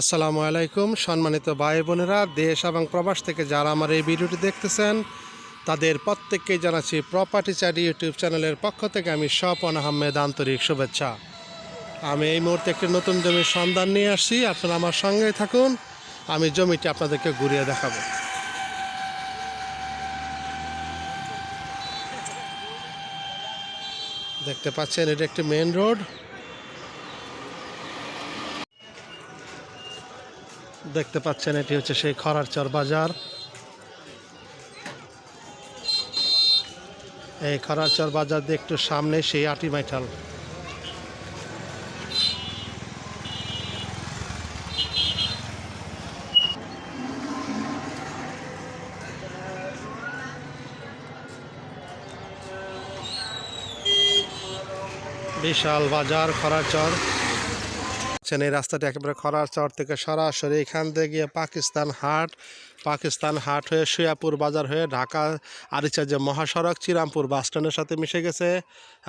আসসালামু আলাইকুম, সম্মানিত ভাই বোনেরা, দেশ এবং প্রবাস থেকে যারা আমার এই ভিডিওটি দেখতেছেন, তাদের প্রত্যেককেই জানাচ্ছি প্রপার্টি চারি ইউটিউব চ্যানেলের পক্ষ থেকে আমি স্বপন আহমেদ আন্তরিক শুভেচ্ছা। আমি এই মুহূর্তে একটি নতুন জমির সন্ধান নিয়ে আসছি, আপনারা আমার সঙ্গেই থাকুন, আমি জমিটি আপনাদেরকে ঘুরিয়ে দেখাবো। দেখতে পাচ্ছেন, এটা একটি মেন রোড দেখতে পাচ্ছেন, এটি হচ্ছে সেই খরারচর বাজার। এই খরারচর বাজার দিয়ে একটু সামনে সেই আটি মাইঠাল। বিশাল বাজার খরারচর দেখছেন এই রাস্তাটি একেবারে খরার চর থেকে সরাসরি এখান থেকে গিয়ে পাকিস্তান হাট পাকিস্তান হাট হয়ে শুয়াপুর বাজার হয়ে ঢাকা আরিচা যে মহাসড়ক, চিরামপুর বাস স্ট্যান্ডের সাথে মিশে গেছে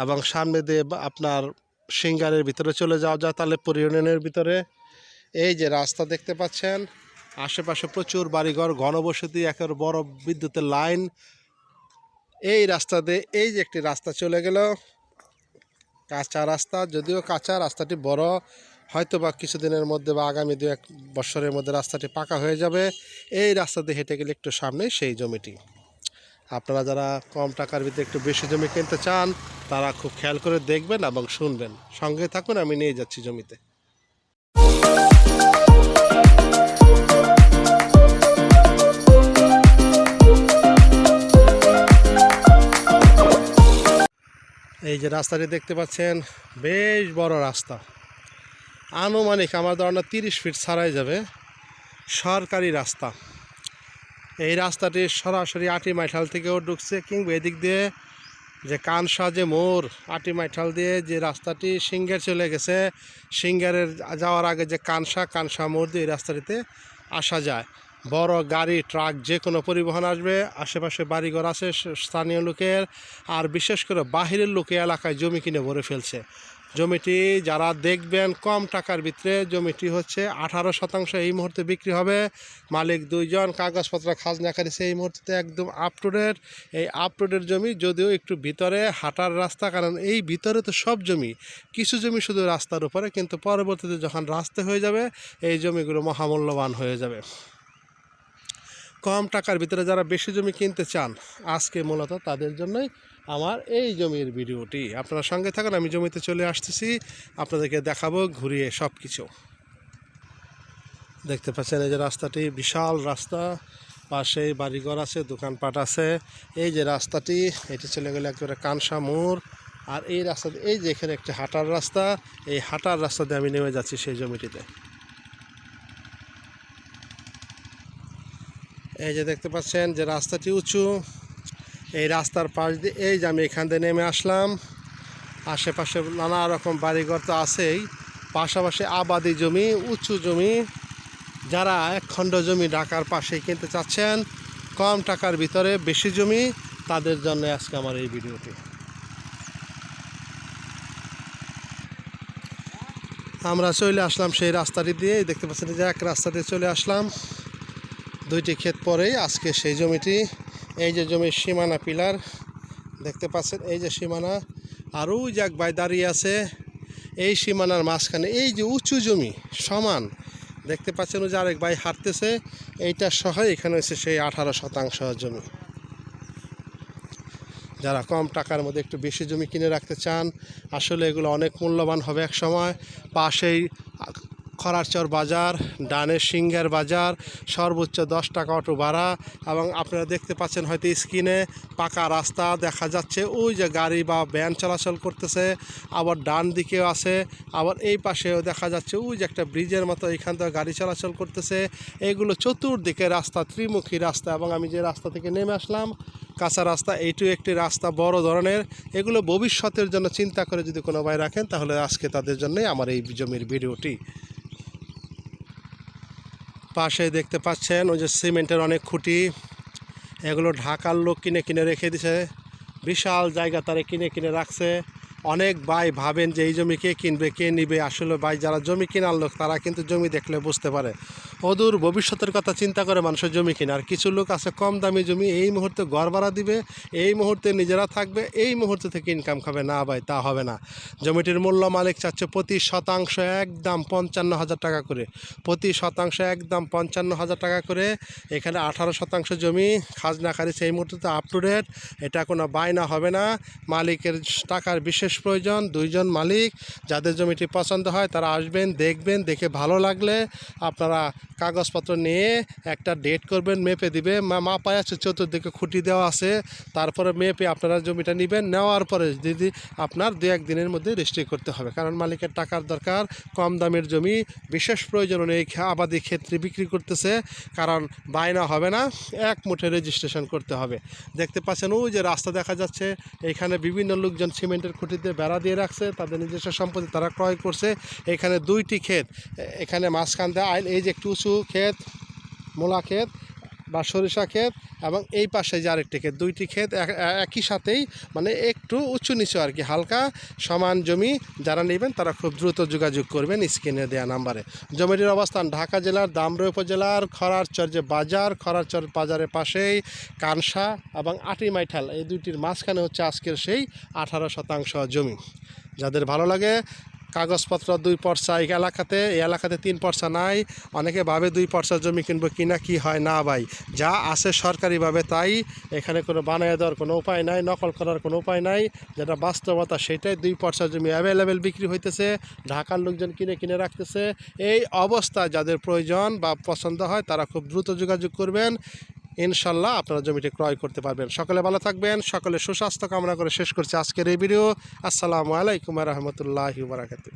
এবং সামনে দিয়ে আপনার সিঙ্গারের ভিতরে চলে যাওয়া যায় তালেপুর ইউনিয়নের ভিতরে। এই যে রাস্তা দেখতে পাচ্ছেন, আশেপাশে প্রচুর বাড়িঘর, ঘনবসতি, একের বড় বিদ্যুতের লাইন। এই রাস্তা দিয়ে এই যে একটি রাস্তা চলে গেল, কাঁচা রাস্তা, যদিও কাঁচা, রাস্তাটি বড়। হয়তো বা কিছুদিনের মধ্যে বা আগামী দু এক বছরের মধ্যে রাস্তাটি পাকা হয়ে যাবে। এই রাস্তা দিয়ে হেঁটে গেলে একটু সামনে সেই জমিটি। আপনারা যারা কম টাকার ভিতরে একটু বেশি জমি কিনতে চান, তারা খুব খেয়াল করে দেখবেন এবং শুনবেন। সঙ্গে থাকুন, আমি নিয়ে যাচ্ছি জমিতে। এই যে রাস্তাটি দেখতে পাচ্ছেন, বেশ বড় রাস্তা। আনুমানিক আমার ধারণা তিরিশ ফিট ছাড়াই যাবে। সরকারি রাস্তা। এই রাস্তাটি সরাসরি আটি মাইঠাল থেকেও ঢুকছে, কিংবা এদিক দিয়ে যে কানসা যে মোড়, আটি মাইঠাল দিয়ে যে রাস্তাটি সিঙ্গার চলে গেছে, সিঙ্গারের যাওয়ার আগে যে কানসা কানসা মোড় দিয়ে এই রাস্তাটিতে আসা যায়। বড় গাড়ি, ট্রাক যে কোনো পরিবহন আসবে, আশেপাশে বাড়িঘর আছে, স্থানীয় লোকের, আর বিশেষ করে বাহিরের লোকে এলাকায় জমি কিনে ভরে ফেলছে। জমিটি যারা দেখবেন কম টাকার ভিতরে, জমিটি হচ্ছে আঠারো শতাংশ এই মুহূর্তে বিক্রি হবে। মালিক দুইজন, কাগজপত্র, খাজনা কাটিছে এই মুহূর্তে একদম আপ টু ডেট এই আপ টু ডেট জমি যদিও একটু ভিতরে হাঁটার রাস্তা, কারণ এই ভিতরে তো সব জমি, কিছু জমি শুধু রাস্তার উপরে, কিন্তু পরবর্তীতে যখন রাস্তা হয়ে যাবে, এই জমিগুলো মহামূল্যবান হয়ে যাবে। কম টাকার ভিতরে যারা বেশি জমি কিনতে চান, আজকে মূলত তাদের জন্যই আমার এই জমির ভিডিওটি। আপনারা সঙ্গে থাকুন, আমি জমিতে চলে আসতেছি, আপনাদেরকে দেখাবো, ঘুরিয়ে সব কিছু দেখতে পাচ্ছেন এই যে রাস্তাটি, বিশাল রাস্তা। পাশেই বাড়িঘর আছে, দোকানপাট আছে। এই যে রাস্তাটি, এটি চলে গেলে একেবারে কানসা মোড়। আর এই রাস্তা, এই যে এখানে একটি হাঁটার রাস্তা, এই হাঁটার রাস্তা দিয়ে আমি নেমে যাচ্ছি সেই জমিটিতে। এই যে দেখতে পাচ্ছেন যে রাস্তাটি উঁচু। এই রাস্তার পাশ দিয়ে এই যে আমি এখান দিয়ে নেমে আসলাম। আশেপাশে নানা রকম বাড়িঘর তো আছেই। পাশাপাশি আবাদি জমি, উঁচু জমি, যারা এক খণ্ড জমি ঢাকার পাশেই কিনতে চাচ্ছেন, কম টাকার ভিতরে বেশি জমি, তাদের জন্য আজকে আমার এই ভিডিওটি। আমরা চলে আসলাম সেই রাস্তাটি দিয়ে। দেখতে পাচ্ছেন যে এক রাস্তা দিয়ে চলে আসলাম। দুইটি ক্ষেত পরেই আজকে সেই জমিটি, এই যে জমির সীমানা পিলার, দেখতে পাচ্ছেন, এই যে সীমানা, আর ওই যে এক ভাই দাঁড়িয়ে আছে, এই সীমানার মাঝখানে, এই যে উঁচু জমি, সমান, দেখতে পাচ্ছেন ওই যে আরেক ভাই হাঁটতেছে, এইটা সহ এখানে হচ্ছে সেই আঠারো শতাংশ জমি। যারা কম টাকার মধ্যে একটু বেশি জমি কিনে রাখতে চান, আসলে এগুলো অনেক মূল্যবান হবে এক সময় পাশেই খরারচর বাজার, ডানের সিঙ্গার বাজার, সর্বোচ্চ দশ টাকা অটো ভাড়া এবং আপনারা দেখতে পাচ্ছেন হয়তো স্ক্রিনে পাকা রাস্তা দেখা যাচ্ছে। ওই যে গাড়ি বা ভ্যান চলাচল করতেছে, আবার ডান দিকেও আছে, আবার এই পাশেও দেখা যাচ্ছে ওই যে একটা ব্রিজের মতো এখান থেকে গাড়ি চলাচল করতেছে। এগুলো চতুর্দিকে রাস্তা, ত্রিমুখী রাস্তা এবং আমি যে রাস্তা থেকে নেমে আসলাম, কাঁচা রাস্তা এইটিও একটি রাস্তা বড় ধরনের। এগুলো ভবিষ্যতের জন্য চিন্তা করে যদি কোনো ভাই রাখেন, তাহলে আজকে তাদের জন্যই আমার এই জমির ভিডিওটি। পাশে দেখতে পাচ্ছেন, ওই যে সিমেন্টের অনেক খুঁটি। এগুলো ঢাকার লোক কিনে কিনে রেখে দিছে। বিশাল জায়গা তারা কিনে কিনে রাখছে। অনেক ভাই ভাবেন যে, এই জমি কে কিনবে, কে নিবে? আসলে ভাই যারা জমি কেনার লোক, তারা কিন্তু জমি দেখলে বুঝতে পারে। অদূর ভবিষ্যতের কথা চিন্তা করে মানুষের জমি কিনে। আর কিছু লোক আছে কম দামি জমি, এই মুহূর্তে ঘর ভাড়া দিবে, এই মুহূর্তে নিজেরা থাকবে, এই মুহূর্তে থেকে ইনকাম খাবে। না ভাই, তা হবে না। জমিটির মূল্য মালিক চাচ্ছে প্রতি শতাংশ একদম পঞ্চান্ন হাজার টাকা করে। প্রতি শতাংশ একদম পঞ্চান্ন হাজার টাকা করে। এখানে আঠারো শতাংশ জমি, খাজনা খারিজ এই মুহূর্তে আপ টু ডেট এটা কোনো বায়না হবে না। মালিকের টাকার বিশেষ প্রয়োজন, দুইজন মালিক, যাদের জমিটি পছন্দ হয় তারা আসবেন, দেখবেন, দেখে ভালো লাগলে আপনারা কাগজপত্র নিয়ে একটা ডেট করবেন, মেপে দিবে মাপায় আছে, চতুর্দিকে খুঁটি দেওয়া আছে, তারপরে মেপে আপনারা জমিটা নেবেন, নেওয়ার পরে যদি আপনার দু এক দিনের মধ্যে রেজিস্ট্রি করতে হবে। কারণ মালিকের টাকার দরকার, কম দামের জমি, বিশেষ প্রয়োজন এই আবাদি ক্ষেত্রে বিক্রি করতেছে, কারণ বায়না হবে না, এক মুঠে রেজিস্ট্রেশন করতে হবে। দেখতে পাচ্ছেন, ওই যে রাস্তা দেখা যাচ্ছে, এখানে বিভিন্ন লোকজন সিমেন্টের খুঁটিতে বেড়া দিয়ে রাখছে, তাদের নিজস্ব সম্পত্তি তারা ক্রয় করছে। এখানে দুইটি ক্ষেত এখানে মাঝখান দিয়ে আইল, এই যে একটু উঁচু ক্ষেত, মূলা ক্ষেত বা সরিষা ক্ষেত এবং এই পাশে যে আরেকটি ক্ষেত, দুইটি ক্ষেত এক- একই সাথেই মানে একটু উঁচু নিচু আর কি, হালকা সমান জমি যারা নেবেন তারা খুব দ্রুত যোগাযোগ করবেন স্ক্রিনে দেওয়া নাম্বারে। জমিটির অবস্থান ঢাকা জেলার দামরা উপজেলার খরারচর যে বাজার খরারচর বাজারের পাশেই কানসা এবং আটিমাইঠাল এই দুইটির মাঝখানে হচ্ছে আজকের সেই আঠারো শতাংশ জমি। যাদের ভালো লাগে কাগজপত্র দুই পর্সা, এই এলাকাতে এই এলাকাতে তিন পর্সা নাই। অনেকে ভাবে দুই পর্সা জমি কিনবো কিনা, কি হয় না ভাই। যা আছে সরকারিভাবে তাই, এখানে কোনো বানিয়ে দেওয়ার কোনো উপায় নাই, নকল করার কোনো উপায় নাই। যেটা বাস্তবতা সেটাই দুই পর্সা জমি অ্যাভেলেবেল বিক্রি হইতেছে, ঢাকার লোকজন কিনে কিনে রাখতেছে। এই অবস্থা যাদের প্রয়োজন বা পছন্দ হয়, তারা খুব দ্রুত যোগাযোগ করবেন। ইনশাল্লাহ আপনারা জমিটি ক্রয় করতে পারবেন। সকলে ভালো থাকবেন, সকলে সুস্বাস্থ্য কামনা করে শেষ করছি আজকের এই ভিডিও। আসসালামু আলাইকুম রহমতুল্লাহ বারাকাতুহ।